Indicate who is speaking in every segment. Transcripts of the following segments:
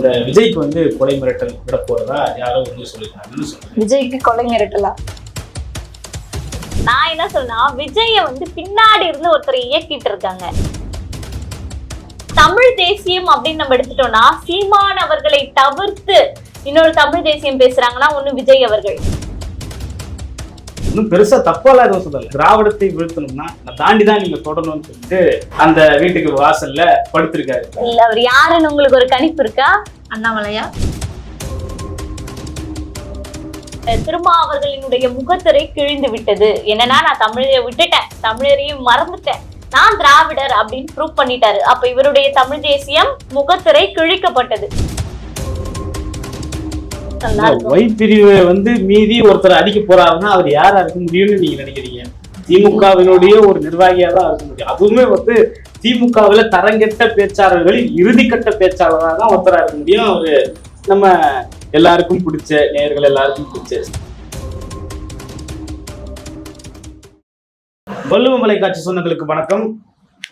Speaker 1: இந்த விஜய்க்கு வந்து கொலை மிரட்டல் விட போறதா யாரோ வந்து சொல்லியிருக்காங்கன்னு
Speaker 2: விஜய்க்கு கொலை மிரட்டலா?
Speaker 3: நான் என்ன சொன்னா விஜய வந்து பின்னாடி இருந்து ஒருத்தர் இயக்கிட்டு இருக்காங்க. தமிழ் தேசியம் அப்படின்னு நம்ம எடுத்துட்டோம்னா சீமான் அவர்களை தவிர்த்து இன்னொரு தமிழ் தேசியம் பேசுறாங்கன்னா ஒண்ணு விஜய் அவர்கள்.
Speaker 1: ஒன்றும் பெருசாக தப்பாலாம் எதுவும் சொல்லல. திராவிடத்தை வீழ்த்தணும்னா நான் தாண்டி தான் நீங்க தொடணும்னு சொல்லிட்டு அந்த வீட்டுக்கு வாசல்ல படுத்திருக்காரு.
Speaker 3: இல்ல அவர் யாருன்னு உங்களுக்கு ஒரு கணிப்பு இருக்கா?
Speaker 2: அண்ணாமலையா?
Speaker 3: திருமாவர்களினுடைய முகத்திரை கிழிந்து விட்டது. என்னன்னா நான் தமிழரை விட்டுட்டேன். தமிழரையும் மறந்துட்டேன். நான் திராவிடர் அப்படின்னு ப்ரூவ் பண்ணிட்டாரு. அப்ப இவருடைய தமிழ் தேசியம் முகத்திரை கிழிக்கப்பட்டது.
Speaker 1: ஒய் பிரிவை வந்து மீறி ஒருத்தர் அடிக்க போறாருன்னா அவர் யாரா இருக்க முடியும்னு நீங்க நினைக்கிறீங்க? திமுகவினுடைய ஒரு நிர்வாகியா தான் இருக்க முடியும். அதுவுமே வந்து திமுகவுல தரங்கெட்ட பேச்சாளர்களில் இறுதிக்கட்ட பேச்சாளராக தான் ஒருத்தரா இருக்க முடியும். அவரு நம்ம எல்லாருக்கும் பிடிச்ச நேயர்கள் எல்லாருக்கும் பிடிச்ச. வள்ளுவம் மலைக்காட்சி சொந்தங்களுக்கு வணக்கம்.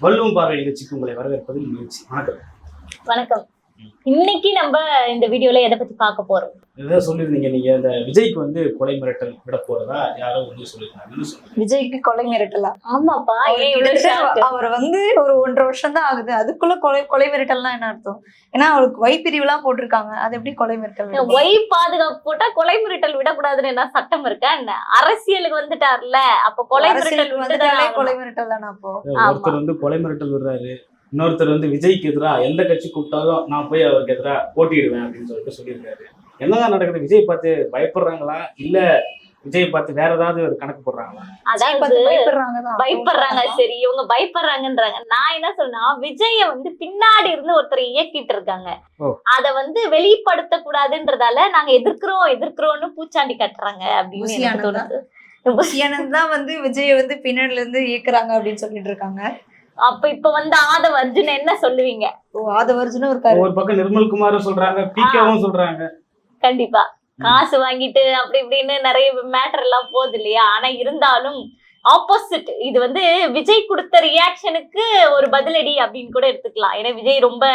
Speaker 1: வள்ளுவம் பார்வை நிகழ்ச்சிக்கு உங்களை வரவேற்பதில் மகிழ்ச்சி. வணக்கம்.
Speaker 3: வணக்கம். இன்னைக்கு நம்ம இந்த வீடியோல எதை பத்தி பார்க்க போறோம்?
Speaker 1: இதான் சொல்லியிருந்தீங்க நீங்க இந்த விஜய்க்கு வந்து கொலை மிரட்டல் விட போறதா? யாரோ வந்து சொல்லியிருக்காங்கன்னு சொல்றேன்
Speaker 2: விஜய்க்கு கொலை மிரட்டலா?
Speaker 3: ஆமாப்பா
Speaker 2: அவர் வந்து ஒரு ஒன்றரை வருஷம் தான் ஆகுது. அதுக்குள்ள கொலை கொலை மிரட்டல்னா என்ன அர்த்தம்? ஏன்னா அவருக்கு வைப்பிரிவுலாம் போட்டிருக்காங்க. அது எப்படி கொலை மிரட்டல்?
Speaker 3: ஒய் பாதுகாப்பு போட்டா கொலை மிரட்டல் விடக்கூடாதுன்னு என்ன சட்டம் இருக்கா? என்ன? அரசியலுக்கு வந்துட்டார்ல அப்ப கொலை மிரட்டல்
Speaker 2: வந்துட்டாலே. கொலை மிரட்டல் தானே அப்போ?
Speaker 1: ஒருத்தர் வந்து கொலை மிரட்டல் விடுறாரு. இன்னொருத்தர் வந்து விஜய்க்கு எதிரா எந்த கட்சி கூப்பிட்டாலும் நான் போய் அவருக்கு எதிரா போட்டியிடுவேன் அப்படின்னு சொல்லிட்டு சொல்லியிருக்காரு. என்னதான் நடக்குது? விஜய் பார்த்து பயப்படுறாங்களா? இல்ல விஜய் பார்த்து வேற ஏதாவது ஒரு கணக்கு போடுறாங்களா?
Speaker 3: அதாவது
Speaker 2: பயப்படுறாங்க தான்
Speaker 3: பயப்படுறாங்க. சரி இவங்க பயப்படுறாங்கன்றாங்க. நான் என்ன சொன்னா விஜய வந்து பின்னாடி இருந்து ஒருத்தர் இயக்கிட்டு இருக்காங்க. அத வந்து வெளிப்படுத்த கூடாதுன்றதால நாங்க எதிர்க்கிறோம் எதிர்க்கிறோம்னு பூச்சாண்டி கட்டுறாங்க அப்படின்னு எனக்கு? தோணுது.
Speaker 2: தான் வந்து விஜய வந்து பின்னாடில இருந்து இயக்குறாங்க அப்படின்னு சொல்லிட்டு இருக்காங்க.
Speaker 3: அப்ப இப்ப வந்து ஆதவ அர்ஜுன் என்ன சொல்லுவீங்க?
Speaker 2: ஓ ஆதவர்ஜுனும் இருக்காரு
Speaker 1: ஒரு பக்கம் நிர்மல் குமாரும் சொல்றாங்க பிகேவும் சொல்றாங்க.
Speaker 3: கண்டிப்பா. காசு வாங்கிட்டு அப்படி இப்படின்னு நிறைய மேட்டர் எல்லாம் போகுது இல்லையா? ஆனா இருந்தாலும் ஆப்போசிட் இது வந்து விஜய் கொடுத்த ரியாக்ஷனுக்கு ஒரு பதிலடி அப்படின்னு கூட எடுத்துக்கலாம். ஏன்னா விஜய் ரொம்ப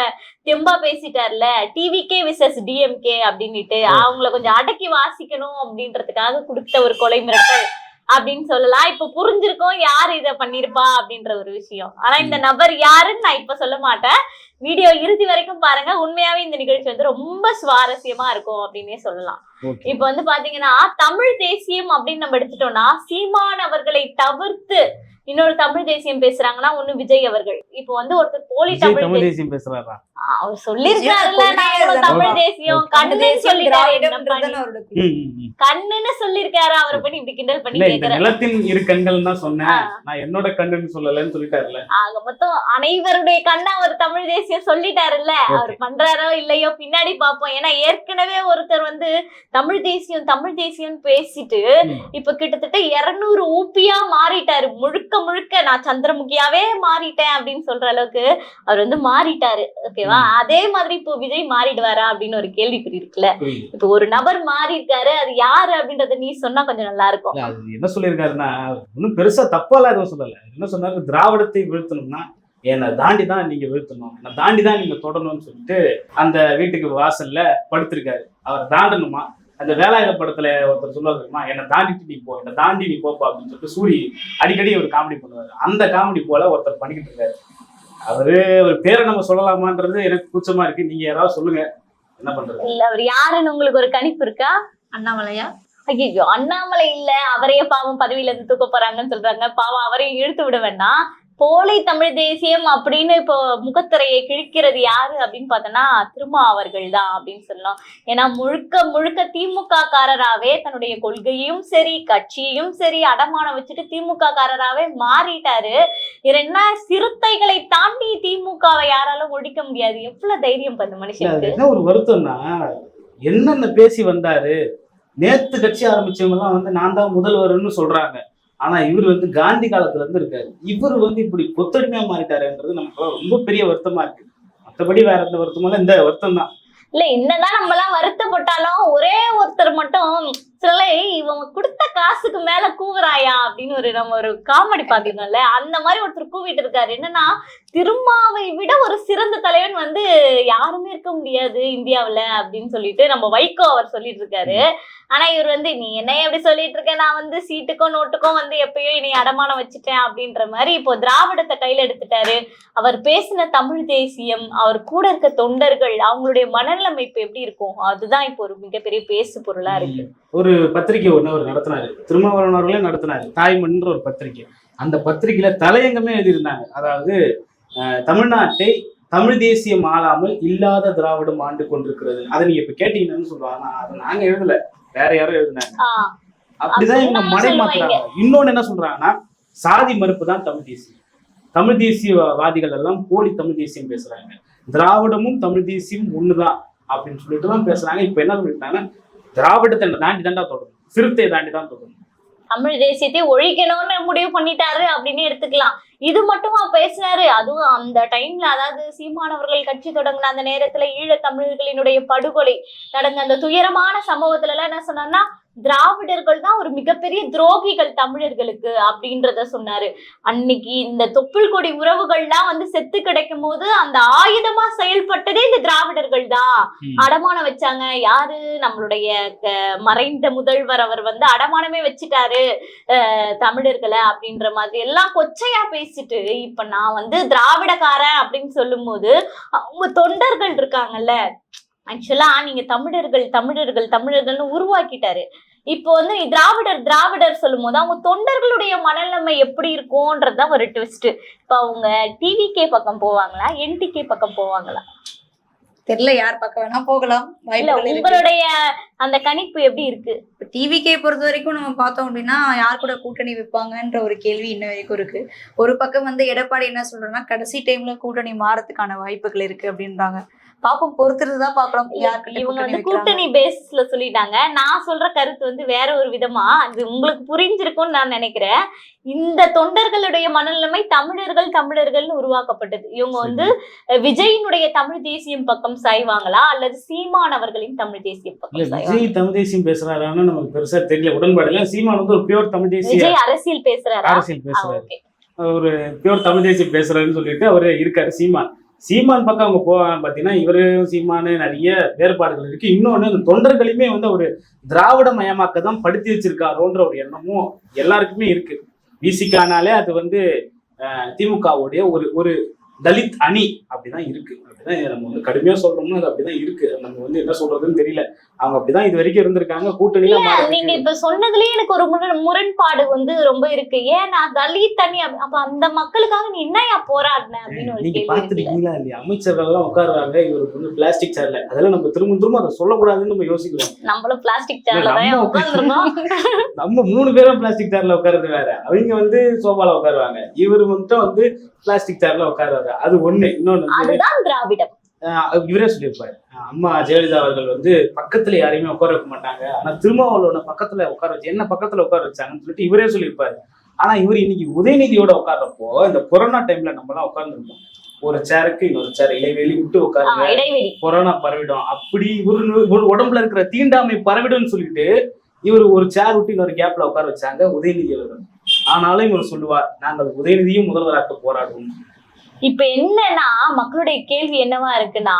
Speaker 3: தெம்பா பேசிட்டார்ல. டிவிகே விசஸ் டிஎம்கே அப்படின்னுட்டு அவங்கள கொஞ்சம் அடக்கி வாசிக்கணும் அப்படின்றதுக்காக கொடுத்த ஒரு கொலை மிரட்டல். அப்படின்னு சொல்லலாம் இப்ப புரிஞ்சிருக்கோம் யார் இத பண்ணிருப்பா அப்படின்ற ஒரு விஷயம். ஆனா இந்த நபர் யாருன்னு நான் இப்ப சொல்ல மாட்டேன். வீடியோ இறுதி வரைக்கும் பாருங்க. உண்மையாவே இந்த நிகழ்ச்சி வந்து ரொம்ப சுவாரஸ்யமா இருக்கும் அப்படின்னே சொல்லலாம். இப்ப வந்து பாத்தீங்கன்னா தமிழ் தேசியம் அப்படின்னு நம்ம எடுத்துட்டோம்னா சீமான் அவர்களை தவிர்த்து இன்னொரு தமிழ் தேசியம் பேசுறாங்கன்னா ஒண்ணு விஜய் அவர்கள். இப்போ வந்து ஒருத்தர் போலி தமிழ் தேசியம்
Speaker 1: பேசுறாரா?
Speaker 3: அவர் சொல்லிருக்காருல்ல தமிழ் தேசியம்
Speaker 1: ம், ம்.
Speaker 3: கண்ணுன்னு சொல்லிருக்காரு அவரை பண்ணி இப்படி கிண்டல் பண்ணி
Speaker 1: நிலத்தின் இரு கண்கள் தான் சொன்னேன். நான் என்னோட கண்ணுன்னு சொல்லலன்னு சொல்லிட்டாருல
Speaker 3: ஆக மொத்தம் அனைவருடைய கண்ணா அவர் தமிழ் தேசியம் சொல்லிட்டாருல்ல. அவர் பண்றாரோ இல்லையோ பின்னாடி பார்ப்போம். ஏன்னா ஏற்கனவே ஒருத்தர் வந்து தமிழ் தேசியம் தமிழ் தேசியம் பேசிட்டு. இப்ப கிட்டத்தட்ட இருநூறு ஊப்பியா மாறிட்டாரு. முழுக்க முழுக்க நான் சந்திரமுகியாவே மாறிட்டேன் அப்படின்னு சொல்ற அளவுக்கு அவர் வந்து மாறிட்டாரு. ஓகேவா அதே மாதிரி இப்போ விஜய் மாறிடுவாரா அப்படின்னு ஒரு கேள்விக்குறி இருக்குல்ல. இப்போ ஒரு நபர் மாறி இருக்காரு அது யாரு அப்படின்றத நீ சொன்னா கொஞ்சம் நல்லா இருக்கும்.
Speaker 1: என்ன சொல்லியிருக்காருன்னா ஒன்றும் பெருசா தப்பாலாம் எதுவும் சொல்லல. என்ன சொன்னாரு? திராவிடத்தை வீழ்த்தணும்னா என்னை தாண்டி தான் நீங்க வீழ்த்தணும். என்னை தாண்டி தான் நீங்க தொடரணும்னு சொல்லிட்டு அந்த வீட்டுக்கு வாசல்ல படுத்திருக்காரு. அவர் தாண்டணுமா? அந்த வேலாயுத படத்துல ஒருத்தர் சொல்லுவாரு தெரியுமா? என்னை தாண்டிட்டு நீ போ என்னை தாண்டி நீ போப்பா அப்படின்னு சொல்லிட்டு சூரி அடிக்கடி ஒரு காமெடி பண்ணுவாரு. அந்த காமெடி போல ஒருத்தர் பண்ணிக்கிட்டு இருக்காரு. அவரு ஒரு பேரை நம்ம சொல்லலாமான்றது எனக்கு கூச்சமா இருக்கு. நீங்க யாராவது சொல்லுங்க. என்ன பண்றது?
Speaker 3: இல்ல அவர் யாருன்னு உங்களுக்கு ஒரு கணிப்பு இருக்கா?
Speaker 2: அண்ணாமலையா?
Speaker 3: ஐயோ அண்ணாமலை இல்ல. அவரையே பாவம் பதவியில இருந்து தூக்க போறாங்கன்னு சொல்றாங்க. பாவம் அவரையும் இழுத்து விட வேண்டாம். போலி தமிழ் தேசியம் அப்படின்னு இப்போ முகத்திரையை கிழிக்கிறது யாரு அப்படின்னு பார்த்தோன்னா திருமா அவர்கள் தான் அப்படின்னு சொல்லலாம். ஏன்னா முழுக்க முழுக்க திமுக காரராவே தன்னுடைய கொள்கையும் சரி கட்சியையும் சரி அடமானம் வச்சுட்டு திமுக காரராவே மாறிட்டாரு என்ன சிறுத்தைகளை தாண்டி திமுகவை யாராலும் ஒழிக்க முடியாது. எவ்வளவு தைரியம் பண்ண மனுஷனுக்கு.
Speaker 1: என்ன ஒரு வருத்தம்னா என்னென்ன பேசி வந்தாரு? நேத்து கட்சி ஆரம்பிச்சவங்க எல்லாம் வந்து நான் தான் முதல்வர்னு சொல்றாங்க. ஆனா இவர் வந்து காந்தி காலத்துல இருந்து இருக்காரு. இவர் வந்து இப்படி கொத்தடிமையா மாறிட்டாருன்றது நமக்கு ரொம்ப பெரிய வருத்தமா இருக்கு. மற்றபடி வேற எந்த வருத்தமும் இந்த வருத்தம் தான்
Speaker 3: இல்ல என்னதான் நம்ம எல்லாம் வருத்தப்பட்டாலும் ஒரே ஒருத்தர் மட்டும் சில இவன் கொடுத்த காசுக்கு மேல கூவுறாயா அப்படின்னு ஒரு நம்ம ஒரு காமெடி பாத்தீங்கல்ல அந்த மாதிரி ஒருத்தர் கூவிட்டு இருக்காரு என்னன்னா திருமாவை விட ஒரு சிறந்த தலைவன் வந்து யாருமே இருக்க முடியாது இந்தியாவுல அப்படின்னு சொல்லிட்டு நம்ம வைகோ அவர் சொல்லிட்டு இருக்காரு ஆனா இவர் வந்து நீ என்ன எப்படி சொல்லிட்டு இருக்க நான் வந்து சீட்டுக்கும் நோட்டுக்கும் வந்து எப்பயோ இனி அடமானம் வச்சுட்டேன் அப்படின்ற மாதிரி இப்போ திராவிடத்தை கையில எடுத்துட்டாரு. அவர் பேசின தமிழ் தேசியம் அவர் கூட இருக்க தொண்டர்கள் அவங்களுடைய மனநிலைமை இப்ப எப்படி இருக்கும்? அதுதான் இப்போ ஒரு மிகப்பெரிய பேசு பொருளா இருக்கு.
Speaker 1: ஒரு பத்திரிகை ஒன்று அவர் நடத்தினாரு. திருமாவளவன் அவர்களே நடத்தினாரு. தாய்மன்ற ஒரு பத்திரிகை அந்த பத்திரிகையில தலையங்கமே எழுதியிருந்தாங்க. அதாவது தமிழ்நாட்டை தமிழ் தேசியம் ஆளாமல் இல்லாத திராவிடம் ஆண்டு கொண்டிருக்கிறது. அதை நீங்க இப்ப கேட்டீங்கன்னு சொல்லுவாங்க. அதை நாங்க எழுதல. வேற யாரும் எழுதினாங்க. அப்படிதான் இவங்க மடை மாத்துறாங்க. இன்னொன்னு என்ன சொல்றாங்கன்னா சாதி மறுப்பு தான் தமிழ் தேசியம். தமிழ் தேசியவாதிகள் எல்லாம் போலி தமிழ் தேசியம் பேசுறாங்க. திராவிடமும் தமிழ் தேசியம் ஒண்ணுதான் அப்படின்னு சொல்லிட்டு தான் பேசுறாங்க. இப்ப என்ன சொல்லிட்டாங்க திராவிடத்தை தாண்டி தாண்டா தொடரும் சிறுத்தை தாண்டி தான் தொடரும்
Speaker 3: தமிழ் தேசியத்தை ஒழிக்கணும்னு முடிவு பண்ணிட்டாரு அப்படின்னு எடுத்துக்கலாம். இது மட்டுமா பேசினாரு? அதுவும் அந்த டைம்ல அதாவது சீமானவர்கள் கட்சி தொடங்கின அந்த நேரத்துல ஈழத் தமிழர்களினுடைய படுகொலை நடந்த அந்த துயரமான சம்பவத்துல எல்லாம் என்ன சொன்னார்னா திராவிடர்கள் தான் ஒரு மிகப்பெரிய துரோகிகள் தமிழர்களுக்கு அப்படின்றத சொன்னாரு. அன்னைக்கு இந்த தொப்புள் கொடி உறவுகள்லாம் வந்து செத்து கிடைக்கும் போது அந்த ஆயுதமா செயல்பட்டதே இந்த திராவிடர்கள் தான். அடமானம் வச்சாங்க. யாரு? நம்மளுடைய மறைந்த முதல்வர் அவர் வந்து அடமானமே வச்சுட்டாரு தமிழர்களை அப்படின்ற மாதிரி எல்லாம் கொச்சையா பேசிட்டு இப்ப நான் வந்து திராவிடக்காரன் அப்படின்னு சொல்லும்போது அவங்க தொண்டர்கள் இருக்காங்கல்ல. ஆக்சுவலா நீங்க தமிழர்கள் தமிழர்கள் தமிழர்கள்னு உருவாக்கிட்டாரு. இப்போ வந்து திராவிடர் திராவிடர் சொல்லும் போது அவங்க தொண்டர்களுடைய மனநிலைமை எப்படி இருக்கும்ன்றதுதான் ஒரு ட்விஸ்ட் இப்ப அவங்க டிவிகே பக்கம் போவாங்களா? என்டிகே பக்கம் போவாங்களா?
Speaker 2: தெரியல யார் பக்கம் வேணா போகலாம்.
Speaker 3: உங்களுடைய அந்த கணிப்பு எப்படி இருக்கு?
Speaker 2: டிவிக்கே பொறுத்த வரைக்கும் நம்ம பார்த்தோம் அப்படின்னா யார் கூட கூட்டணி வைப்பாங்கன்ற ஒரு கேள்வி இன்ன வரைக்கும் இருக்கு. ஒரு பக்கம் வந்து எடப்பாடி என்ன சொல்றேன்னா கடைசி டைம்ல கூட்டணி மாறதுக்கான வாய்ப்புகள் இருக்கு அப்படின்றாங்க. பாப்போம் பொறுத்திருந்து தான் பார்க்கலாம்
Speaker 3: இவங்க வந்து. கூட்டணி பேசிஸ்ல சொல்லிட்டாங்க. நான் சொல்ற கருத்து வந்து வேற ஒரு விதமா. அது உங்களுக்கு புரிஞ்சிருக்கும்னு நான் நினைக்கிறேன். இந்த தொண்டர்களுடைய மனநிலைமை தமிழர்கள் தமிழர்கள்னு உருவாக்கப்பட்டது. இவங்க வந்து விஜயினுடைய தமிழ் தேசியம் பக்கம் சாய்வாங்களா? அல்லது சீமான் அவர்களின் தமிழ் தேசியம் பக்கம்
Speaker 1: விஜய் தமிழ் தேசியம் பேசுறாரான்னு நமக்கு பெருசா தெரியல. உடன்பாடு இல்ல. சீமான் வந்து ஒரு பியூர் தமிழ் தேசிய
Speaker 3: விஜய் அரசியல் பேசுறாரா?
Speaker 1: அரசியல் பேசுறாரு. ஒரு பியூர் தமிழ் தேசியம் பேசுறாருன்னு சொல்லிட்டு அவரு இருக்காரு சீமான். சீமான் பக்கம் அவங்க போவாங்க பார்த்தீங்கன்னா இவரும் சீமானு நிறைய வேறுபாடுகள் இருக்கு. இன்னொன்று இந்த தொண்டர்களையுமே வந்து ஒரு திராவிட மயமாக்க தான் படுத்தி வச்சிருக்காரோன்ற ஒரு எண்ணமும் எல்லாருக்குமே இருக்கு. விசிகானாலே அது வந்து திமுகவுடைய ஒரு ஒரு தலித் அணி அப்படிதான் இருக்கு. அப்படிதான் நம்ம வந்து கடுமையா சொல்றோம்னா அது அப்படிதான் இருக்கு. நம்ம வந்து என்ன சொல்றதுன்னு தெரியல. அவங்க அப்படிதான் இது வரைக்கும் இருந்திருக்காங்க. கூட்டணியில
Speaker 3: நீங்க இப்ப சொன்னதுலயே எனக்கு ஒரு முரண்- முரண்பாடு வந்து ரொம்ப இருக்கு. ஏன்னா தலித் தனி அப்ப- அந்த மக்களுக்காக நீ என்னையா போராடின அப்படின்னு
Speaker 1: நீங்க. பாத்துருக்கீங்களா இல்லையா? அமைச்சர்கள் எல்லாம் உட்காருவாங்க இவருக்கு வந்து பிளாஸ்டிக் சேர்ல. அதெல்லாம் நம்ம திரும்ப திரும்ப அதை சொல்லக்கூடாதுன்னு நம்ம யோசிக்கிறோம்.
Speaker 3: நம்மளும் பிளாஸ்டிக் சேர்ல
Speaker 1: நம்ம மூணு பேரும் பிளாஸ்டிக் சேர்ல உட்காருறது வேற. அவங்க வந்து சோபால உட்காருவாங்க. இவர் மட்டும் வந்து பிளாஸ்டிக் சேர்ல உட்காருவாரு. அது ஒண்ணு. இன்னொன்னு
Speaker 3: அதுதான்
Speaker 1: அஹ் இவரே சொல்லியிருப்பாரு. அம்மா ஜெயலலிதா அவர்கள் வந்து பக்கத்துல யாரையுமே உட்கார வைக்க மாட்டாங்க. ஆனா திருமாவளவனை பக்கத்துல உட்கார வச்சு என்ன பக்கத்துல உட்கார வச்சாங்கன்னு சொல்லிட்டு இவரே சொல்லியிருப்பாரு. ஆனா இவர் இன்னைக்கு உதயநிதியோட உட்கார்றப்போ இந்த கொரோனா டைம்ல நம்ம எல்லாம் உட்கார்ந்துருக்கோம் ஒரு சேருக்கு இன்னொரு சேர் இடைவெளி விட்டு உட்காருங்க. கொரோனா பரவிடும். அப்படி ஒரு உடம்புல இருக்கிற தீண்டாமை பரவிடும்னு சொல்லிட்டு இவர் ஒரு சேர் விட்டு இன்னொரு கேப்ல உட்கார வச்சாங்க உதயநிதி அவர்கள். ஆனாலும் இவர் சொல்லுவார் நாங்கள் உதயநிதியும் முதல்வராக்க போராடுவோம்.
Speaker 3: இப்ப என்னன்னா மக்களுடைய கேள்வி என்னவா இருக்குன்னா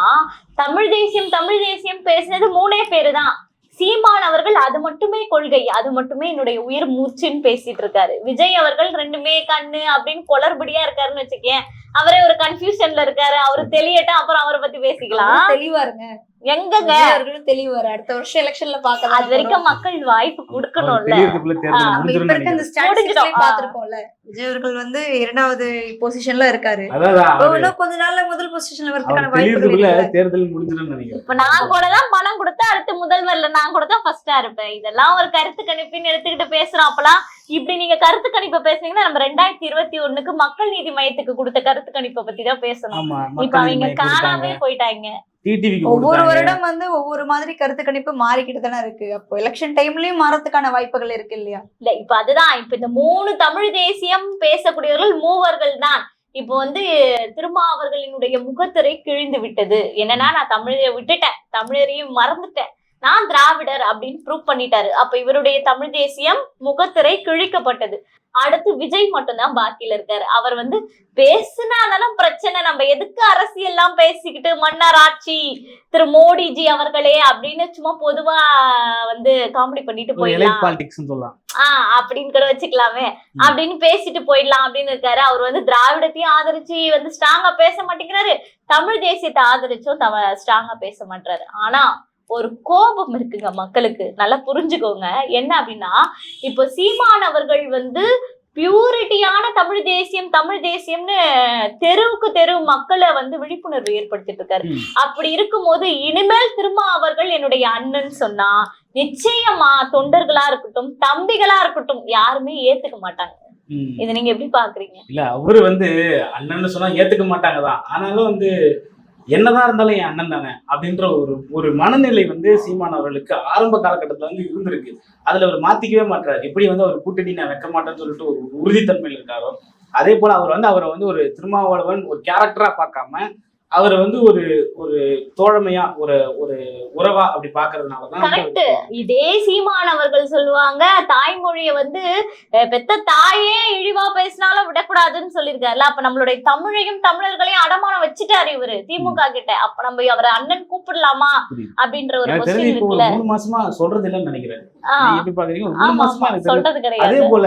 Speaker 3: தமிழ் தேசியம் தமிழ் தேசியம் பேசினது மூணே பேரு தான் சீமான் அவர்கள் அது மட்டுமே கொள்கை அது மட்டுமே என்னுடைய உயிர் மூச்சுன்னு பேசிட்டு இருக்காரு. விஜய் அவர்கள் ரெண்டுமே கண்ணு அப்படின்னு குளறுபடியா இருக்காருன்னு வச்சுக்கேன். அவரே ஒரு கன்ஃபியூஷன்ல இருக்காரு. அவரு தெளியட்டும் அப்புறம் அவரை பத்தி பேசிக்கலாம்.
Speaker 2: தெளிவா இருங்க
Speaker 3: எங்கங்க?
Speaker 2: தெளிவாரு. அடுத்த வருஷம் எலெக்ஷன்ல பாக்கலாம்
Speaker 3: அது வரைக்கும் மக்கள் வாய்ப்பு கொடுக்கணும்ல.
Speaker 2: பாத்திருக்கோம்ல விஜய் அவர்கள் வந்து இரண்டாவது பொசிஷன்ல இருக்காரு. கொஞ்ச நாள்ல முதல் பொசிஷன்ல வரதுக்கான இருக்கு
Speaker 1: தேர்தல் முடிஞ்சிடும் நினைக்கிறேன்.
Speaker 3: இப்ப நான் கூட தான் பணம் கொடுத்தா முதல்வர்ல நான் கூட தான் ஃபர்ஸ்டா இருப்பேன். இதெல்லாம் ஒரு கருத்து கணிப்புன்னு எடுத்துக்கிட்டு பேசுறோம். அப்பலாம் இப்படி நீங்க கருத்து கணிப்பை பேசுனீங்கன்னா நம்ம ரெண்டாயிரத்தி இருபத்தி ஒண்ணுக்கு மக்கள் நீதி மையத்துக்கு கொடுத்த கருத்து கணிப்பை பத்தி தான் பேசணும். இப்ப அவங்க காணாமே போயிட்டாங்க.
Speaker 1: டிடிவிக்கு
Speaker 2: ஒவ்வொரு வருடம் வந்து ஒவ்வொரு மாதிரி கருத்து கணிப்பு மாறிக்கிட்டு தானே இருக்கு. அப்போ எலெக்ஷன் டைம்லயும் மாறதுக்கான வாய்ப்புகள் இருக்கு இல்லையா?
Speaker 3: இல்ல இப்ப அதுதான். இப்ப இந்த மூணு தமிழ் தேசியம் பேசக்கூடியவர்கள் மூவர்கள் தான். இப்போ வந்து திருமா அவர்களினுடைய முகத்திரை கிழிந்து விட்டது. என்னன்னா நான் தமிழை விட்டுட்டேன். தமிழரையும் மறந்துட்டேன். நான் திராவிடர் அப்படின்னு ப்ரூவ் பண்ணிட்டாரு. அப்ப இவருடைய தமிழ் தேசியம் முகத்திரை கிழிக்கப்பட்டது. அடுத்து விஜய் மட்டும்தான் பாக்கியில இருக்காரு. அவர் வந்து பேசுனாலும் பிரச்சனை நம்ம எதுக்கு அரசியல்லாம் பேசிக்கிட்டு மன்னர் ஆட்சி திரு மோடிஜி அவர்களே அப்படின்னு சும்மா பொதுவா வந்து காமெடி பண்ணிட்டு போயிடலாம். ஆஹ் அப்படின்னு கூட வச்சுக்கலாமே. அப்படின்னு பேசிட்டு போயிடலாம் அப்படின்னு இருக்காரு. அவர் வந்து திராவிடத்தையும் ஆதரிச்சு வந்து ஸ்ட்ராங்கா பேச மாட்டேங்கிறாரு. தமிழ் தேசியத்தை ஆதரிச்சும் ஸ்ட்ராங்கா பேச மாட்டாரு ஆனா ஒரு கோபம் இருக்குங்க மக்களுக்கு. நல்லா புரிஞ்சுக்கோங்க. என்ன அப்படின்னா இப்போ சீமான் அவர்கள் வந்து பியூரிட்டியான தமிழ் தேசியம் தமிழ் தேசியம்னு தெருவுக்கு தெரு மக்களை வந்து விழிப்புணர்வு ஏற்படுத்திட்டு இருக்காரு. அப்படி இருக்கும்போது இனிமேல் திரும்ப அவர்கள் என்னுடைய அண்ணன் சொன்னா நிச்சயமா தொண்டர்களா இருக்கட்டும் தம்பிகளா இருக்கட்டும் யாருமே ஏத்துக்க மாட்டாங்க. இதை நீங்க எப்படி பாக்குறீங்க?
Speaker 1: இல்ல அவரு வந்து அண்ணன்னு சொன்னா ஏத்துக்க மாட்டாங்க தான் ஆனாலும் வந்து என்னதான் இருந்தாலும் என் அண்ணன் தானே அப்படின்ற ஒரு ஒரு மனநிலை வந்து சீமான் அவர்களுக்கு ஆரம்ப காலகட்டத்துல வந்து இருந்திருக்கு அதுல அவர் மாத்திக்கவே மாட்டாரு எப்படி வந்து அவர் கூட்டணி நான் வைக்க மாட்டேன்னு சொல்லிட்டு ஒரு உறுதித்தன்மையில் இருக்காரோ அதே போல அவர் வந்து அவரை வந்து ஒரு திருமாவளவன் ஒரு கேரக்டரா பார்க்காம அவரை வந்து ஒரு ஒரு தோழமையா ஒரு ஒரு உறவா அப்படி பாக்குறதுனாலதான்.
Speaker 3: இதே சீமான் அவர்கள் சொல்லுவாங்க தாய்மொழிய வந்து பெத்த தாயே இழிவா பேசினாலும் விடக்கூடாதுன்னு சொல்லியிருக்காருல்ல. அப்ப நம்மளுடைய தமிழையும் தமிழர்களையும் அடமானம் வச்சுட்டாரு இவரு திமுக கிட்ட. அப்ப நம்ம அவரை அண்ணன் கூப்பிடலாமா. அப்படின்ற ஒரு
Speaker 1: மூணு மாசமா சொல்றது இல்லைன்னு நினைக்கிறேன்.
Speaker 3: சொல்றது
Speaker 1: அதே
Speaker 3: கிடையாது
Speaker 1: போல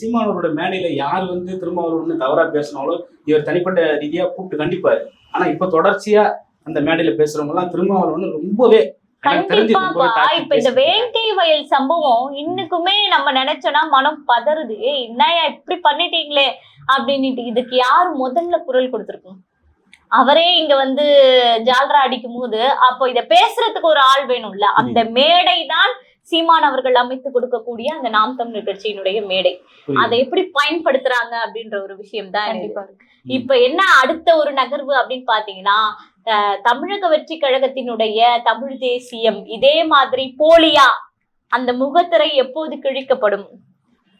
Speaker 1: சீமானவரோட மேடையில யார் வந்து திருமாவளவன் தவறா பேசினாலும் இவர் தனிப்பட்ட ரீதியா கூப்பிட்டு கண்டிப்பாரு. ஆனா இப்ப தொடர்ச்சியா அந்த மேடையில பேசுறவங்க எல்லாம் திருமாவளவன் ரொம்பவே
Speaker 3: கண்டிப்பாப்பா இப்ப இந்த. வேங்கை வயல் சம்பவம் இன்னுக்குமே நம்ம நினைச்சோம்னா மனம் பதறுது. ஏய் என்னய்யா இப்படி பண்ணிட்டீங்களே அப்படின்னுட்டு இதுக்கு யார் முதல்ல குரல் கொடுத்திருக்கும்? அவரே இங்க வந்து ஜால்ரா அடிக்கும் போது அப்போ இத பேசுறதுக்கு ஒரு ஆள் வேணும்ல. அந்த மேடை தான் சீமான் அவர்கள் அமைத்து கொடுக்கக்கூடிய அந்த நாம் தமிழர் கட்சியினுடைய மேடை. அதை எப்படி பயன்படுத்துறாங்க அப்படின்ற ஒரு விஷயம் தான்
Speaker 2: கண்டிப்பா
Speaker 3: இப்ப என்ன அடுத்த ஒரு நகர்வு அப்படின்னு பாத்தீங்கன்னா தமிழக வெற்றி கழகத்தினுடைய தமிழ் தேசியம் இதே மாதிரி போலியா அந்த முகத்திரை எப்போது கிழிக்கப்படும்?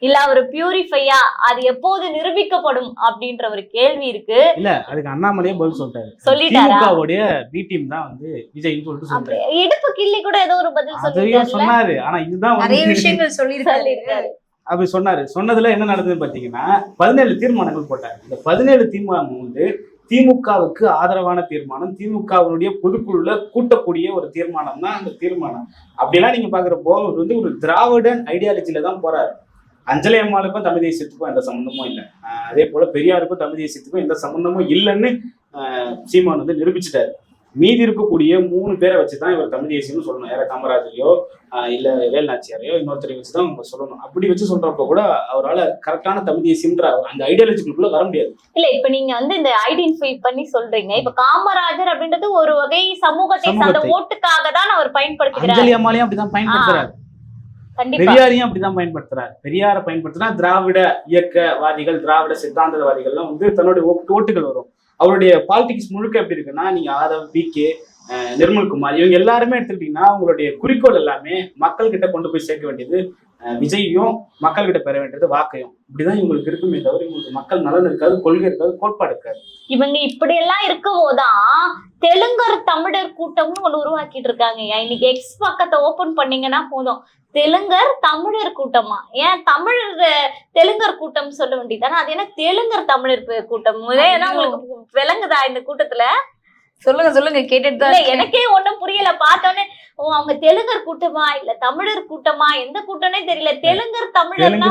Speaker 3: இல்ல அவர் பியூரிஃபையா அது எப்போது நிரூபிக்கப்படும் அப்படின்ற ஒரு கேள்வி இருக்கு.
Speaker 1: இல்ல அதுக்கு அண்ணாமலையே பதில் சொல்லிட்டாரு.
Speaker 3: சொல்லிட்டாரா?
Speaker 1: திமுகவுடைய பி டீம் தான் வந்து விஜய்னு சொல்லிட்டு
Speaker 3: அப்படி
Speaker 1: சொல்லிட்டாரு
Speaker 3: இடுப்பு கிள்ளி கூட ஏதோ ஒரு பதில் சொல்லிருக்காருல்ல
Speaker 1: சொன்னாரு. ஆனா இதுதான்
Speaker 2: நிறைய விஷயங்கள் சொல்லியிருக்காரு.
Speaker 3: சொல்லிருக்காரு
Speaker 1: அப்படி சொன்னாரு. சொன்னதுல என்ன நடந்ததுன்னு பாத்தீங்கன்னா பதினேழு தீர்மானங்கள் போட்டாங்க இந்த பதினேழு தீர்மானம் வந்து திமுகவுக்கு ஆதரவான தீர்மானம் திமுகவினுடைய பொதுக்குழுல கூட்டக்கூடிய ஒரு தீர்மானம் தான் அந்த தீர்மானம். அப்படிலாம் நீங்க பாக்குறப்போ அவர் வந்து ஒரு திராவிடன் ஐடியாலஜில தான் போறாரு. அஞ்சலி அம்மாளுக்கும் தமிழ் தேசியத்துக்கும் எந்த சம்மந்தமும் இல்லை. அதே போல பெரியாருக்கும் தமிழ் தேசியத்துக்கும் எந்த சம்மந்தமும் இல்லைன்னு சீமான் வந்து நிரூபிச்சிட்டாரு. மீதி இருக்கக்கூடிய மூணு பேரை வச்சு தான் இவர் தமிழ் தேசியம்னு சொல்லணும். யார காமராஜரையோ ஆஹ் இல்ல வேல்நாச்சியாரையோ இன்னொருத்தரை வச்சு தான் நம்ம சொல்லணும். அப்படி வச்சு சொல்றப்ப கூட அவரால் கரெக்டான தமிழ் தேசியம்ன்ற அந்த ஐடியாலஜிக்குள்ள வர முடியாது.
Speaker 3: இல்ல இப்ப நீங்க வந்து இந்த ஐடென்டிஃபை பண்ணி சொல்றீங்க. இப்ப காமராஜர் அப்படின்றது ஒரு வகை சமூகத்தை சார்ந்த. ஓட்டுக்காக தான் அவர் பயன்படுத்துகிறார்.
Speaker 1: அஞ்சலி அம்மாலையும் அப்படிதான் பயன்படுத்துறாரு.
Speaker 3: கண்டிப்பா.
Speaker 1: பெரியாரையும் அப்படிதான் பயன்படுத்துறாரு. பெரியாரை பயன்படுத்தினா திராவிட இயக்கவாதிகள் திராவிட சித்தாந்தவாதிகள்லாம் வந்து தன்னுடைய ஓட்டு- ஓட்டுகள் வரும். அவருடைய பாலிடிக்ஸ் முழுக்க எப்படி இருக்குன்னா நீங்க ஆதவ் பி கே நிர்மல்குமார் இவங்க எல்லாருமே எடுத்துக்கிட்டீங்கன்னா அவங்களுடைய குறிக்கோள் எல்லாமே மக்கள் கிட்ட கொண்டு போய் சேர்க்க வேண்டியது விஜயையும் மக்கள் கிட்ட பெற வேண்டியது வாக்கையும். இப்படிதான் இவங்களுக்கு இருக்குமே தவிர இவங்களுக்கு மக்கள் நலன் இருக்காது கொள்கை இருக்காது கோட்பாடு இருக்காது.
Speaker 3: இவங்க இப்படி எல்லாம் இருக்கும் போதுதான் தெலுங்கர் தமிழர் கூட்டம்னு ஒண்ணு உருவாக்கிட்டு இருக்காங்க. இன்னைக்கு எக்ஸ் பக்கத்தை ஓபன் பண்ணீங்கன்னா போதும். தெலுங்கர் தமிழர் கூட்டமா? ஏன்? தமிழர் தெலுங்கர் கூட்டம் சொல்ல வேண்டியதானே அது என்ன தெலுங்கர் தமிழர் கூட்டம்? ஏன்னா உங்களுக்கு விளங்குதா இந்த கூட்டத்துல?
Speaker 2: சொல்லுங்க சொல்லுங்க கேட்டுட்டு தான்.
Speaker 3: எனக்கே ஒண்ணும் புரியல. பார்த்தோன்னே ஓ அவங்க தெலுங்கர் கூட்டமா இல்ல தமிழர் கூட்டமா எந்த கூட்டம்னே தெரியல. தெலுங்கர் தமிழர்னா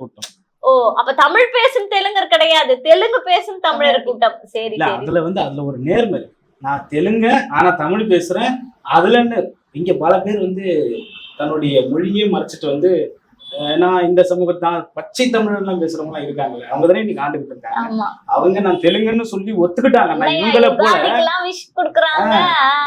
Speaker 1: கூட்டம்.
Speaker 3: ஓ அப்ப தமிழ் பேசும் தெலுங்கர் கிடையாது. தெலுங்கு பேசும் தமிழர் கூட்டம். சரி
Speaker 1: அதுல வந்து அதுல ஒரு நேர்மை. நான் தெலுங்க ஆனா தமிழ் பேசுறேன். அதுல என்ன இங்க பல பேர் வந்து தன்னுடைய மொழியே மறைச்சிட்டு வந்து நான் இந்த சமூகத்தான் பச்சை தமிழர்லாம் பேசுறவங்க எல்லாம் இருக்காங்க அவங்க தானே இன்னைக்கு ஆண்டுகிட்டு இருக்காங்க. அவங்க நான் தெலுங்குன்னு சொல்லி ஒத்துக்கிட்டாங்க. நான் இவங்களை போல
Speaker 3: கொடுக்குறாங்க.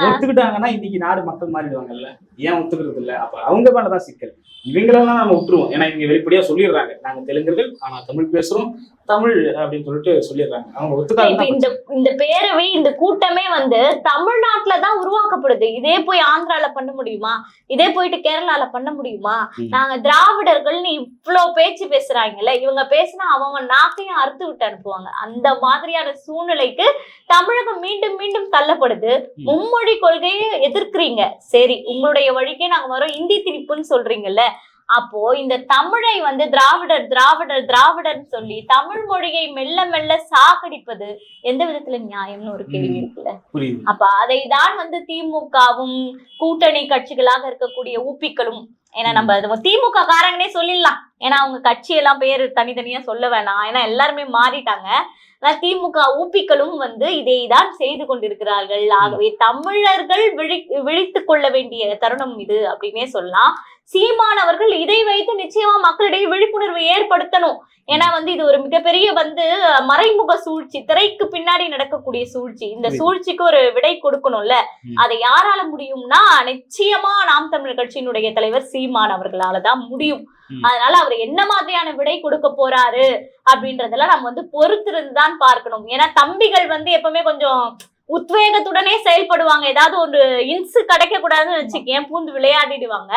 Speaker 1: ஒத்துக்கிட்டாங்கன்னா இன்னைக்கு நாடு மக்கள் மாறிடுவாங்கல்ல? ஏன் ஒத்துக்கிறது இல்ல அப்ப அவங்க மேலதான் சிக்கல். இவங்களெல்லாம் நம்ம விட்டுருவோம். ஏன்னா இவங்க வெளிப்படையா சொல்லிடுறாங்க. நாங்க தெலுங்கர்கள் ஆனா தமிழ் பேசுறோம். தமிழ் அப்படின்னு சொல்லிட்டு சொல்லிடுறாங்க. அவங்க ஒத்துக்காங்க
Speaker 3: இந்த இந்த பேரவை இந்த கூட்டமே வந்து தமிழ்நாட்டுல தான் உருவாக்கப்படுது. இதே போய் ஆந்திரால பண்ண முடியுமா? இதே போயிட்டு கேரளால பண்ண முடியுமா. நாங்க திராவிடர் தமிழர்கள்னு இவ்ளோ பேச்சு பேசுறாங்கல்ல? இவங்க பேசினா அவங்க நாக்கையும் அறுத்து விட்டு அனுப்புவாங்க. அந்த மாதிரியான சூழ்நிலைக்கு தமிழகம் மீண்டும் மீண்டும் தள்ளப்படுது
Speaker 1: ம்.
Speaker 3: மும்மொழி கொள்கையை எதிர்க்கிறீங்க. சரி உங்களுடைய வழிக்கே நாங்க வரோம். இந்தி திணிப்புன்னு சொல்றீங்கல்ல. அப்போ இந்த தமிழை வந்து திராவிடர் திராவிடர் திராவிடர்னு சொல்லி தமிழ் மொழியை மெல்ல மெல்ல சாகடிப்பது எந்த விதத்துல நியாயம்னு ஒரு கேள்வி. இருக்குல்ல? அப்ப அதை தான் வந்து திமுகவும் கூட்டணி கட்சிகளாக இருக்கக்கூடிய ஊப்பிக்களும் ஏன்னா நம்ம திமுக காரங்கனே சொல்லிடலாம். ஏன்னா அவங்க கட்சியெல்லாம் பேர் தனித்தனியா சொல்ல வேணாம். ஏன்னா எல்லாருமே மாறிட்டாங்க. ஆனா திமுக ஊப்பிக்களும் வந்து இதை தான் செய்து கொண்டிருக்கிறார்கள். ஆகவே தமிழர்கள் விழி விழித்துக் கொள்ள வேண்டிய தருணம் இது அப்படின்னே சொல்லலாம். சீமானவர்கள் இதை வைத்து நிச்சயமா மக்களிடையே விழிப்புணர்வு ஏற்படுத்தணும். ஏன்னா வந்து இது ஒரு மிகப்பெரிய வந்து மறைமுக சூழ்ச்சி திரைக்கு பின்னாடி நடக்கக்கூடிய சூழ்ச்சி. இந்த. சூழ்ச்சிக்கு ஒரு விடை கொடுக்கணும்ல. அதை யாரால முடியும்னா நிச்சயமா நாம் தமிழர் கட்சியினுடைய தலைவர் சீமான் அவர்களால தான் முடியும். அதனால அவர் என்ன மாதிரியான விடை கொடுக்க போறாரு அப்படின்றதெல்லாம் நம்ம வந்து பொறுத்திருந்து தான் பார்க்கணும். ஏன்னா தம்பிகள் வந்து எப்பவுமே கொஞ்சம் உத்வேகத்துடனே செயல்படுவாங்க. ஏதாவது ஒரு இன்சு கிடைக்க கூடாதுன்னு வச்சுக்கேன் பூந்து விளையாடிடுவாங்க.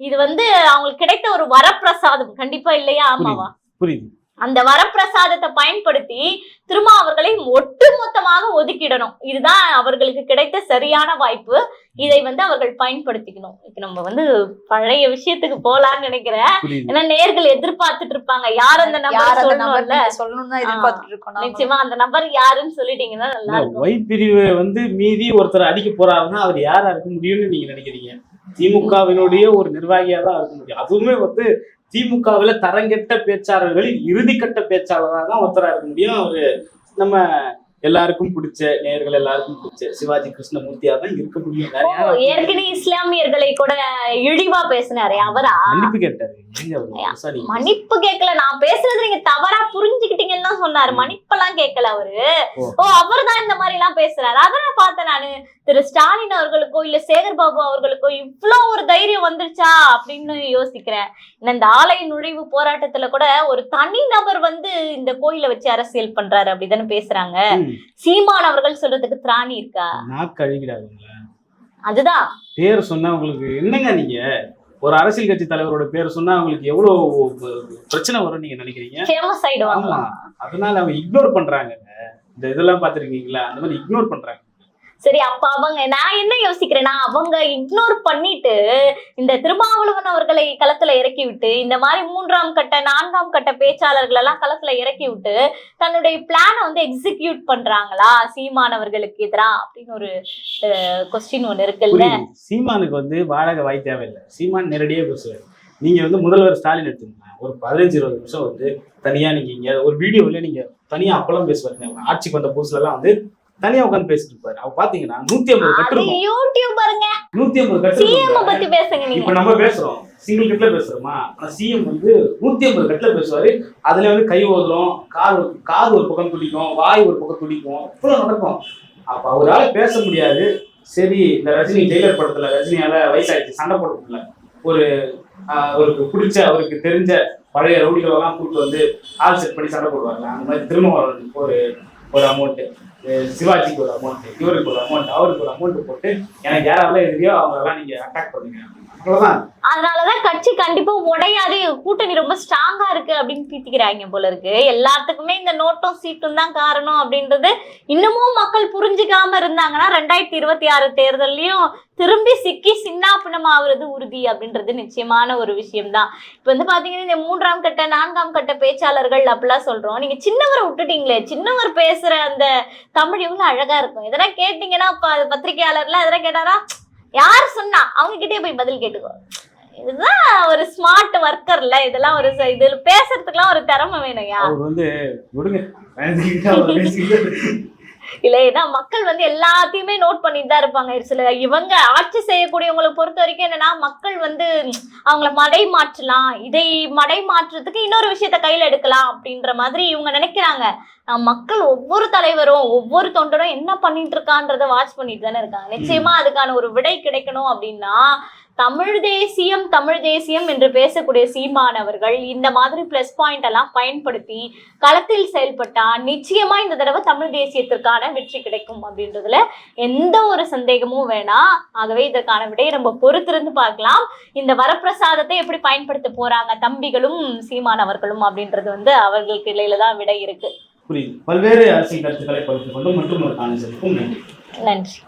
Speaker 3: இது வந்து அவங்களுக்கு கிடைத்த ஒரு வரப்பிரசாதம். கண்டிப்பா இல்லையா ஆமாவா
Speaker 1: புரியுது.
Speaker 3: அந்த வரப்பிரசாதத்தை பயன்படுத்தி திரும்ப அவர்களை ஒட்டுமொத்தமாக ஒதுக்கிடணும். இதுதான் அவர்களுக்கு கிடைத்த சரியான வாய்ப்பு. இதை வந்து அவர்கள் பயன்படுத்திக்கணும். இப்ப நம்ம வந்து பழைய விஷயத்துக்கு போலான்னு நினைக்கிறேன். ஏன்னா நேர்கள் எதிர்பார்த்துட்டு இருப்பாங்க. யார் அந்த நம்பர் சொல்லணும்ல?
Speaker 2: சொல்லணும் தான் எதிர்பார்த்துட்டு இருக்கோம் நாம.
Speaker 3: நிச்சயமா அந்த நம்பர் யாருன்னு சொல்லிட்டீங்கன்னா நல்லா இருக்கும்.
Speaker 1: பிரிவு வந்து மீதி ஒருத்தர் அடிக்க போறாருன்னா அவர் யாரா இருக்க முடியும்னு நீங்க நினைக்கிறீங்க? திமுகவினுடைய ஒரு நிர்வாகியா தான் இருக்க முடியும். அதுவுமே வந்து திமுகவுல தரங்கெட்ட பேச்சாளர்களில் இறுதிக்கட்ட பேச்சாளராக தான் ஒருத்தரா இருக்க முடியும். அவரு நம்ம எல்லாருக்கும் பிடிச்ச நேயர்கள் எல்லாருக்கும் பிடிச்ச சிவாஜி கிருஷ்ணமூர்த்தியா தான் இருக்க முடியும்.
Speaker 3: ஏற்கனவே இஸ்லாமியர்களை கூட இழிவா பேசினாரே அவரா?
Speaker 1: மன்னிப்பு கேட்டாரு.
Speaker 3: மன்னிப்பு கேட்கல நான் பேசுறது நீங்க தவறா புரிஞ்சுக்கிட்டீங்கன்னு தான் சொன்னாரு. மன்னிப்பெல்லாம் கேட்கல அவரு.
Speaker 1: ஓ.
Speaker 3: அவர் தான் இந்த மாதிரி எல்லாம் பேசுறாரு. அதான் நான் பார்த்தேன் நானு. திரு ஸ்டாலின் அவர்களுக்கோ இல்ல சேகர் பாபு அவர்களுக்கோ இவ்ளோ ஒரு தைரியம் வந்துருச்சா அப்படின்னு யோசிக்கிறேன். இந்த ஆலய நுழைவு போராட்டத்துல கூட ஒரு தனி நபர் வந்து இந்த கோயிலை வச்சு அரசியல் பண்றாரு. அப்படிதானே பேசுறாங்க. சீமான் அவர்கள் சொல்றதுக்கு திராணி இருக்கா?
Speaker 1: நாக்கு அழுகிடாதுங்களா
Speaker 3: அதுதான்.
Speaker 1: பேர் சொன்னா உங்களுக்கு என்னங்க நீங்க? ஒரு அரசியல் கட்சி தலைவரோட பேர் சொன்னா உங்களுக்கு எவ்வளவு பிரச்சனை வரும் நீங்க நினைக்கிறீங்க? ஆமா. அதனால அவங்க இக்னோர் பண்றாங்கங்க. இந்த இதெல்லாம் பாத்திருக்கீங்களா அந்த மாதிரி இக்னோர் பண்றாங்க.
Speaker 3: சரி அப்ப அவங்க நான் என்ன யோசிக்கிறேன்னா அவங்க இக்னோர் பண்ணிட்டு இந்த திருமாவளவன் அவர்களை களத்துல இறக்கி விட்டு இந்த மாதிரி மூன்றாம் கட்ட நான்காம் கட்ட பேச்சாளர்கள் எல்லாம் களத்துல இறக்கி விட்டு தன்னுடைய பிளானை வந்து எக்ஸிக்யூட் பண்றாங்களா? சீமானவர்களுக்கு எதிராக அப்படின்னு ஒரு கொஸ்டின் ஒண்ணு இருக்குல்ல.
Speaker 1: சீமானுக்கு வந்து வாடகை வாய் தேவையில்லை. சீமான் நேரடியாக பேசுவார். நீங்க வந்து முதல்வர் ஸ்டாலின் எடுத்துக்கோங்க. ஒரு பதினஞ்சு இருபது நிமிஷம் வந்து தனியா நீங்க இங்க ஒரு வீடியோல நீங்க தனியா அப்பெல்லாம் பேசுவாருங்க. ஆட்சிக்கு வந்த புதுசுல எல்லாம் வந்து தனியா உட்காந்து பேசிட்டு இருப்பாரு. அவ பாத்தீங்கன்னா நூத்தி ஐம்பது கட்டு
Speaker 3: யூடியூபருங்க
Speaker 1: நூத்தி ஐம்பது
Speaker 3: சிஎம்
Speaker 1: கட்டு
Speaker 3: பத்தி பேசுங்க நீங்க.
Speaker 1: இப்ப நம்ம பேசுறோம். சிங்கிள் கட்ல பேசுறோமா? ஆனா சிஎம் வந்து நூத்தி ஐம்பது கட்ல பேசுவாரு. அதுல வந்து கை ஓதுறோம் காது காது ஒரு பக்கம் துடிக்கும் வாய் ஒரு பக்கம் துடிக்கும். இவ்வளவு நடக்கும். அப்ப அவரால பேச முடியாது. சரி இந்த ரஜினி ஜெயிலர் படத்துல ரஜினியால வயசாயிடுச்சு சண்டை போடுறதுல ஒரு அவருக்கு பிடிச்ச அவருக்கு தெரிஞ்ச பழைய ரவுடிகள் எல்லாம் கூப்பிட்டு வந்து ஆள் செட் பண்ணி சண்டை போடுவாங்க அந்த மாதிரி திருமாவளவனுக்கு ஒரு ஒரு அமௌண்ட் சிவாஜிக்கு ஒரு அமௌண்ட் இவருக்கு ஒரு அமௌண்ட் அவருக்கு ஒரு அமௌண்ட் போட்டு எனக்கு யாரெல்லாம் எதிரியோ அவங்களெல்லாம் நீங்கள் அட்டாக் பண்ணுங்க.
Speaker 3: அதனாலதான் கட்சி கண்டிப்பா உடையாது. கூட்டணி ரொம்ப ஸ்ட்ராங்கா இருக்கு அப்படின்னு பீத்திக்கிறாங்க போல இருக்கு. எல்லாத்துக்குமே இந்த நோட்டும் சீட்டும் தான் காரணம் அப்படின்றது இன்னமும் மக்கள் புரிஞ்சுக்காம இருந்தாங்கன்னா ரெண்டாயிரத்தி இருபத்தி ஆறு தேர்தல்லையும் திரும்பி சிக்கி சின்னாப்பினம் ஆகுறது உறுதி அப்படின்றது நிச்சயமான ஒரு விஷயம்தான். இப்ப வந்து பாத்தீங்கன்னா இந்த மூன்றாம் கட்ட நான்காம் கட்ட பேச்சாளர்கள் அப்படிலாம் சொல்றோம். நீங்க சின்னவரை விட்டுட்டீங்களே சின்னவர் பேசுற அந்த தமிழ் இவங்க அழகா இருக்கும். எதனா கேட்டீங்கன்னா ப- பத்திரிகையாளர்ல எதனா கேட்டாரா யார் சொன்னா? அவங்க கிட்டே போய் பதில் கேட்டுக்கோ. இதுதான் ஒரு ஸ்மார்ட் ஒர்க்கர்ல இதெல்லாம் ஒரு இதுல பேசுறதுக்குலாம் ஒரு திறமை வேணும்யா
Speaker 1: அவர் வந்து விடுங்க.
Speaker 3: இல்ல ஏன்னா மக்கள் வந்து எல்லாத்தையுமே நோட் பண்ணிட்டு தான் இருப்பாங்க. சில இவங்க ஆட்சி செய்யக்கூடியவங்களை பொறுத்த வரைக்கும் என்னன்னா மக்கள் வந்து அவங்கள மடை மாற்றலாம் இதை மடை மாற்றுறதுக்கு இன்னொரு விஷயத்த கையில எடுக்கலாம் அப்படின்ற மாதிரி இவங்க நினைக்கிறாங்க. மக்கள் ஒவ்வொரு தலைவரும் ஒவ்வொரு தொண்டரும் என்ன பண்ணிட்டு இருக்கான்றத வாட்ச் பண்ணிட்டு தானே இருக்காங்க. நிச்சயமா அதுக்கான ஒரு விடை கிடைக்கணும் அப்படின்னா தமிழ் தேசியம் தமிழ் தேசியம் என்று பேசக்கூடிய சீமானவர்கள் இந்த மாதிரி பிளஸ் பாயிண்ட் எல்லாம் பயன்படுத்தி களத்தில் செயல்பட்டா நிச்சயமா இந்த தடவை தமிழ் தேசியத்திற்கான வெற்றி கிடைக்கும் அப்படின்றதுல எந்த ஒரு சந்தேகமும் வேணாம் ஆகவே இதற்கான விடையை நம்ம பொறுத்திருந்து பார்க்கலாம். இந்த வரப்பிரசாதத்தை எப்படி பயன்படுத்த போறாங்க தம்பிகளும் சீமானவர்களும் அப்படின்றது வந்து அவர்களுக்கு இடையில தான் விடை இருக்கு.
Speaker 1: புரியுது. பல்வேறு அரசியல் கருத்துக்களை பகிர்ந்து கொண்டு மற்றும் ஒரு
Speaker 3: நன்றி.